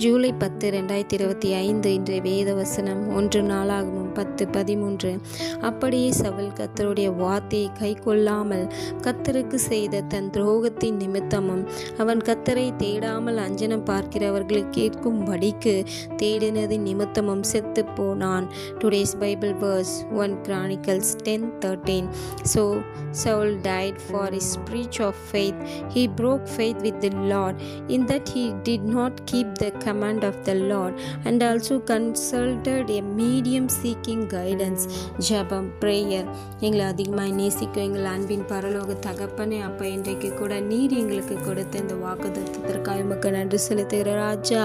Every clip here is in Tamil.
ஜூலை பத்து ரெண்டாயிரத்தி இருபத்தி ஐந்து இன்றைய வேத வசனம் ஒன்று நாளாகவும் பத்து பதிமூன்று. அப்படியே சவல் கத்தருடைய வார்த்தையை கை கொள்ளாமல் கத்தருக்கு செய்த தன் துரோகத்தின் நிமித்தமும் அவன் கத்தரை தேடாமல் அஞ்சனம் பார்க்கிறவர்களை கேட்கும்படிக்கு தேடினதின் நிமித்தமும் செத்து போனான் today's Bible verse one Chronicles ten thirteen so Saul died for his speech of faith he broke faith with the in that that did not keep the command of the Lord, and also consulted a medium seeking guidance. ஜபம் ப்ரேயர் எங்களை அதிகமாக நேசிக்கும் எங்கள் அன்பின் பரலோக தகப்பனே அப்போ இன்றைக்கு கூட நீர் எங்களுக்கு கொடுத்த இந்த வாக்குதத்திற்காக உமக்கு நன்றி செலுத்துகிற ராஜா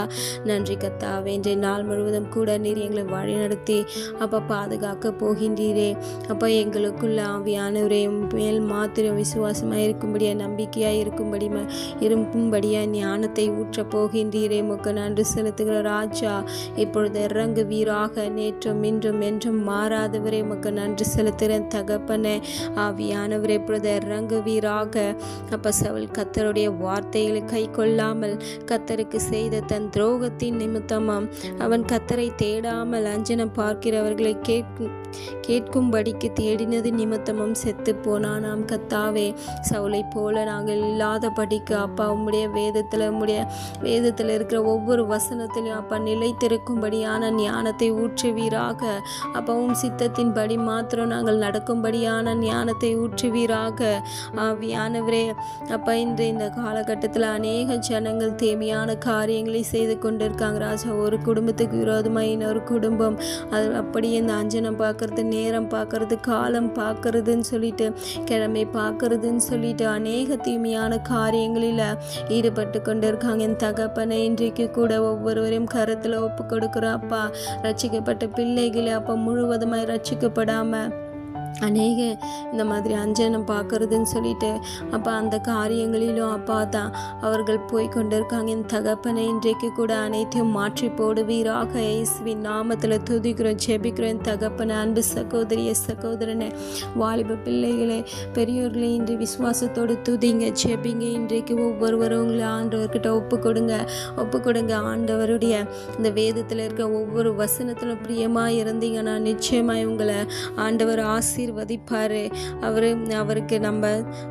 நன்றி கத்தாவே இன்றைய நாள் முழுவதும் கூட நீர் எங்களை வழிநடத்தி அப்போ பாதுகாக்க போகின்றீரே. அப்போ எங்களுக்குள்ள ஆவியானவரையும் மேல் மாத்திரம் விசுவாசமாக இருக்கும்படியாக நம்பிக்கையாக இருக்கும்படி இருக்கும்படியாக ஞானத்தை ஊற்ற போகின்றீரே. முக்க நன்றி செலுத்துகிற ராஜா இப்பொழுது இறங்கு வீராக நேற்றும் இன்றும் என்றும் மாறாதவரே உமக்கு நன்றி செலுத்துகிறேன் தகப்பனே. ஆவியானவரே இப்பொழுது இறங்கு வீராக அப்ப சவுல் கத்தருடைய வார்த்தைகளை கை கொள்ளாமல் கத்தருக்கு செய்த தன் துரோகத்தின் நிமித்தமாம். அவன் கத்தரை தேடாமல் அஞ்சனம் பார்க்கிறவர்களை கேட்கும் கேட்கும்படிக்கு தேடினது நிமித்தமும் செத்து போனானாம் கத்தாவே சவுலை போல நாங்கள் இல்லாதபடிக்கு அப்பா உம்முடைய வேதத்தில் உம்முடைய வேதத்தில் இருக்கிற ஒவ்வொரு வசனத்திலையும் அப்பா நிலைத்திருக்கும்படியான ஞானத்தை ஊற்றுவீராக. அப்பாவும் சித்தத்தின்படி மாத்திரம் நாங்கள் நடக்கும்படியான ஞானத்தை ஊற்றுவீராக. ஆவியானவரே அப்பா இன்று இந்த காலகட்டத்தில் அநேக ஜனங்கள் தேவையான காரியங்களை செய்து கொண்டிருக்காங்க. ராஜா ஒரு குடும்பத்துக்கு விரோதமாக இன்னொரு குடும்பம். அது அப்படியே இந்த அஞ்சனம் பார்க்கறது நேரம் பார்க்கறது காலம் பார்க்கறதுன்னு சொல்லிட்டு கிழமை பார்க்கறதுன்னு சொல்லிட்டு அநேக தீமையான காரியங்களில் ஈடுபட்டு கொண்டு இருக்காங்க என் தகப்பனை இன்றைக்கு கூட ஒவ்வொருவரையும் கருத்தில் ஒப்பு கொடுக்குறோம் அப்பா. ரட்சிக்கப்பட்ட பிள்ளைகளை அப்பா முழுவதுமாய் ரட்சிக்கப்படாமல் அநேக இந்த மாதிரி அஞ்சனம் பார்க்கறதுன்னு சொல்லிட்டு அப்போ அந்த காரியங்களிலும் அப்பா தான் அவர்கள் போய் கொண்டிருக்காங்க. என் தகப்பனை இன்றைக்கு கூட அனைத்தையும் மாற்றி போடுவீராக. இயேசுவின் நாமத்தில் துதிக்கிறோம் ஜெபிக்கிறோம். என் தகப்பனை அன்பு சகோதரிய சகோதரனை வாலிப பிள்ளைகளை பெரியோர்களை இன்று விசுவாசத்தோடு துதிங்க ஜெபிங்க. இன்றைக்கு ஒவ்வொருவரும் உங்களை ஆண்டவர்கிட்ட ஒப்பு கொடுங்க ஒப்பு கொடுங்க ஆண்டவருடைய இந்த வேதத்தில் இருக்க ஒவ்வொரு வசனத்திலும் பிரியமாக இருந்தீங்கன்னா நிச்சயமாக உங்களை ஆண்டவர் ஆசீர்வதிப்பார். அவர் அவருக்கு நம்ம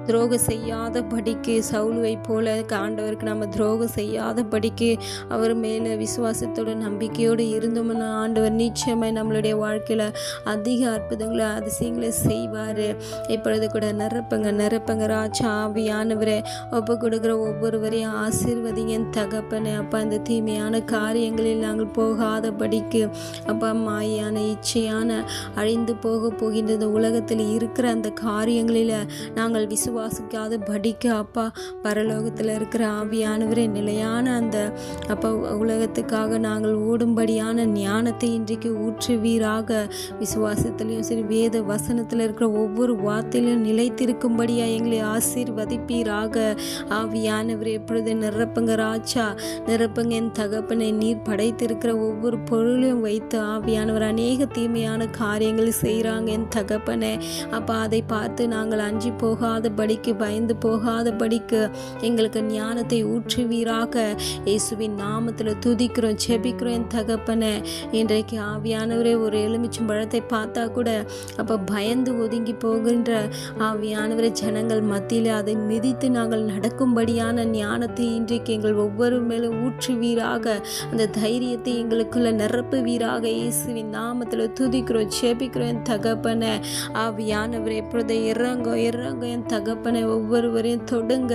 துரோகம் செய்யாதபடிக்கு சவுலுவை போல ஆண்டவருக்கு நம்ம துரோகம் செய்யாதபடிக்கு அவர் மேலே விசுவாசத்தோட நம்பிக்கையோடு இருந்தோம்னா ஆண்டவர் நிச்சயமாய் நம்மளுடைய வாழ்க்கையில் அதிக அற்புதங்களை அதிசயங்களை செய்வார். இப்பொழுது கூட நிரப்புங்க நிரப்புங்க. ராஜா ஆவியானவரை ஒப்பு கொடுக்குற ஒவ்வொருவரையும் ஆசீர்வதிங்க. தகப்பனே அப்பா இந்த தீமையான காரியங்களில் நாங்கள் போகாதபடிக்கு அப்பா மாயான இச்சையான அழிந்து போக போகின்ற இந்த உலகத்தில் இருக்கிற அந்த காரியங்களில் நாங்கள் விசுவாசிக்காத படிக்க அப்பா பரலோகத்தில் இருக்கிற ஆவியானவரே நிலையான அந்த அப்பா உலகத்துக்காக நாங்கள் ஓடும்படியான ஞானத்தை இன்றைக்கு ஊற்றுவீராக. விசுவாசத்திலையும் சரி வேத வசனத்தில் இருக்கிற ஒவ்வொரு வார்த்தையிலும் நிலைத்திருக்கும்படியா எங்களை ஆசீர்வதிப்பீராக. ஆவியானவர் எப்பொழுது நிரப்புங்க ராஜா நிரப்புங்க என் தகப்பனை. நீர் படைத்திருக்கிற ஒவ்வொரு பொருளையும் வைத்து ஆவியானவர் அநேக தீமையான காரியங்கள் செய்கிறாங்க என் தகப்ப தகப்பனே அப்போ அதை பார்த்து நாங்கள் அஞ்சி போகாதபடிக்கு பயந்து போகாதபடிக்கு எங்களுக்கு ஞானத்தை ஊற்றுவீராக. இயேசுவின் நாமத்தில் துதிக்கிறோம் செபிக்கிறோம் என் தகப்பனே. இன்றைக்கு ஆவியானவரே ஒரு எலுமிச்சும் பழத்தை பார்த்தா கூட அப்போ பயந்து ஒதுங்கி போகின்ற ஆவியானவரை ஜனங்கள் மத்தியில் அதை மிதித்து நாங்கள் நடக்கும்படியான ஞானத்தை இன்றைக்கு எங்கள் ஒவ்வொரு மேலும் ஊற்றுவீராக. அந்த தைரியத்தை எங்களுக்குள்ள நிரப்புவீராக. இயேசுவின் நாமத்தில் துதிக்கிறோம் செபிக்கிறோம் என் தகப்பனை. ஆவியானவரே எப்பொழுது இறங்க இறங்க என் தகப்பனை ஒவ்வொருவரையும் தொடுங்க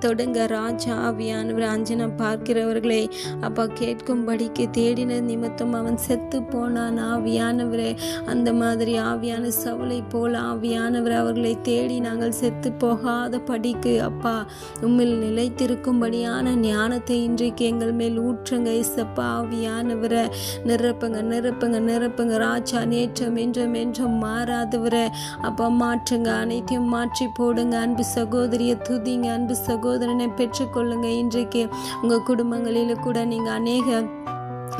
தொடுங்க ராஜா ஆவியானவர் அஞ்சனம் பார்க்கிறவர்களை. அப்பா கேட்கும்படிக்கு தேடின நிமித்தம் அவன் செத்து போனான். ஆவியானவரே அந்த மாதிரி ஆவியான சவலை போல் ஆவியானவர் அவர்களை தேடி நாங்கள் செத்து போகாத படிக்கு அப்பா உம்மில் நிலைத்திருக்கும்படியான ஞானத்தை இன்றைக்கு எங்கள் மேல் ஊற்றுங்க இசப்பா ஆவியானவரை. நிரப்புங்க நிரப்புங்க நிரப்புங்க ராஜா நேற்றம் என்றும் என்றும் மாறாதவரை அப்போ மாற்றுங்க. அனைத்தையும் மாற்றி போடுங்க. அன்பு சகோதரியை துதிங்க. அன்பு சகோதரனை பெற்றுக்கொள்ளுங்க. இன்றைக்கு உங்கள் குடும்பங்களில் கூட நீங்கள் அநேக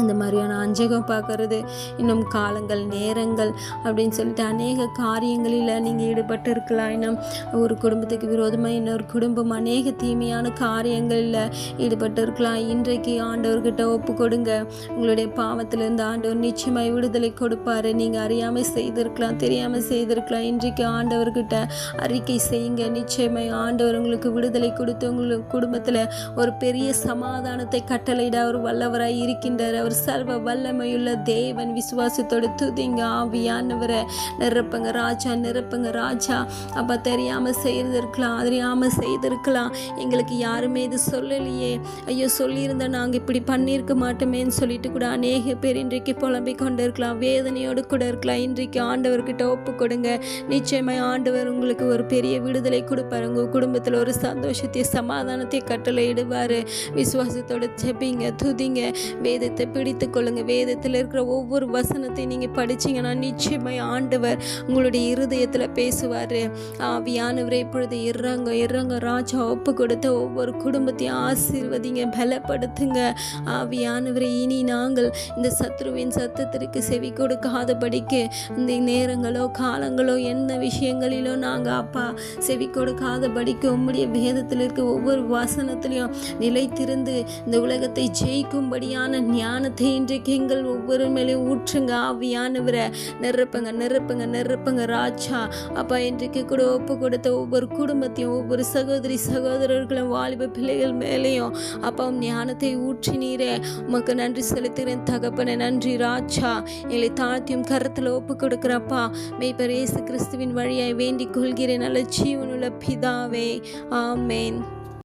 இந்த மாதிரியான அஞ்சகம் பார்க்கறது இன்னும் காலங்கள் நேரங்கள் அப்படின்னு சொல்லிட்டு அநேக காரியங்களில் நீங்கள் ஈடுபட்டு இருக்கலாம் இன்னும் ஒரு குடும்பத்துக்கு விரோதமாக இன்னொரு குடும்பம் அநேக தீமையான காரியங்களில் ஈடுபட்டு இருக்கலாம் இன்றைக்கு ஆண்டவர்கிட்ட ஒப்பு கொடுங்க. உங்களுடைய பாவத்திலிருந்து ஆண்டவர் நிச்சயமாய் விடுதலை கொடுப்பாரு. நீங்கள் அறியாமல் செய்திருக்கலாம் தெரியாமல் செய்திருக்கலாம். இன்றைக்கு ஆண்டவர்கிட்ட அறிக்கை செய்யுங்க. நிச்சயமாய் ஆண்டவர் உங்களுக்கு விடுதலை கொடுத்து உங்களுக்கு குடும்பத்தில் ஒரு பெரிய சமாதானத்தை கட்டளையிட அவர் வல்லவராய் இருக்கின்றார். அவர் சர்வ வல்லமையுள்ள தேவன் விசுவாசத்தோடு துதிங்க ஆவியானவரை. நிரப்புங்க ராஜா நிரப்புங்க ராஜா. அப்போ தெரியாமல் செய்திருக்கலாம் அறியாமல் செய்திருக்கலாம். எங்களுக்கு யாருமே இது சொல்லலையே. ஐயோ சொல்லியிருந்தா நாங்கள் இப்படி பண்ணியிருக்க மாட்டோமேன்னு சொல்லிட்டு கூட அநேக பேர் இன்றைக்கு புலம்பிக் கொண்டு இருக்கலாம் வேதனையோடு கூட இருக்கலாம். இன்றைக்கு ஆண்டவர்கிட்ட ஒப்பு கொடுங்க நிச்சயமாக ஆண்டவர் உங்களுக்கு ஒரு பெரிய விடுதலை கொடுப்பாரு. உங்கள் குடும்பத்தில் ஒரு சந்தோஷத்தை சமாதானத்தை கட்டளையிடுவார். விசுவாசத்தோட ஜெபிங்க துதிங்க. வேதத்தை பிடித்து கொள்ளுங்க. வேதத்தில் இருக்கிற ஒவ்வொரு வசனத்தை நீங்கள் படிச்சீங்கன்னா நிச்சயமாக ஆண்டவர் உங்களுடைய இருதயத்தில் பேசுவார். ஆவியானவரை இப்பொழுது இறங்க இறங்க ராஜா ஒப்பு கொடுத்த ஒவ்வொரு குடும்பத்தையும் ஆசீர்வதிங்க பலப்படுத்துங்க. ஆவியானவரை இனி நாங்கள் இந்த சத்ருவின் சத்தத்திற்கு செவி கொடுக்காதபடிக்கு இந்த நேரங்களோ காலங்களோ என்ன விஷயங்களிலோ நாங்கள் அப்பா செவி கொடுக்காதபடிக்கு உம்முடைய வேதத்தில் இருக்க ஒவ்வொரு வசனத்திலையும் நிலைத்திருந்து இந்த உலகத்தை ஜெயிக்கும்படியான ஞானத்தை இன்றைக்கு எங்கள் ஒவ்வொரு மேலேயும் ஊற்றுங்க ஆவியானவரை. நிரப்புங்க நிரப்புங்க நிரப்புங்க ராஜா. அப்பா இன்றைக்கு கூட ஒப்பு கொடுத்த ஒவ்வொரு குடும்பத்தையும் ஒவ்வொரு சகோதரி சகோதரர்களும் வாலிப பிள்ளைகள் மேலேயும் அப்பா ஞானத்தை ஊற்றினீரே. உமக்கு நன்றி செலுத்துகிறேன் தகப்பனை நன்றி ராஜா. எங்களை தாழ்த்தியும் கருத்தில் ஒப்பு கொடுக்குறப்பா மெய்ப்பர் இயேசு கிறிஸ்துவின் வழியாய் வேண்டிக் கொள்கிறேன் நல்ல ஜீவனுள்ள பிதாவே. ஆமேன்.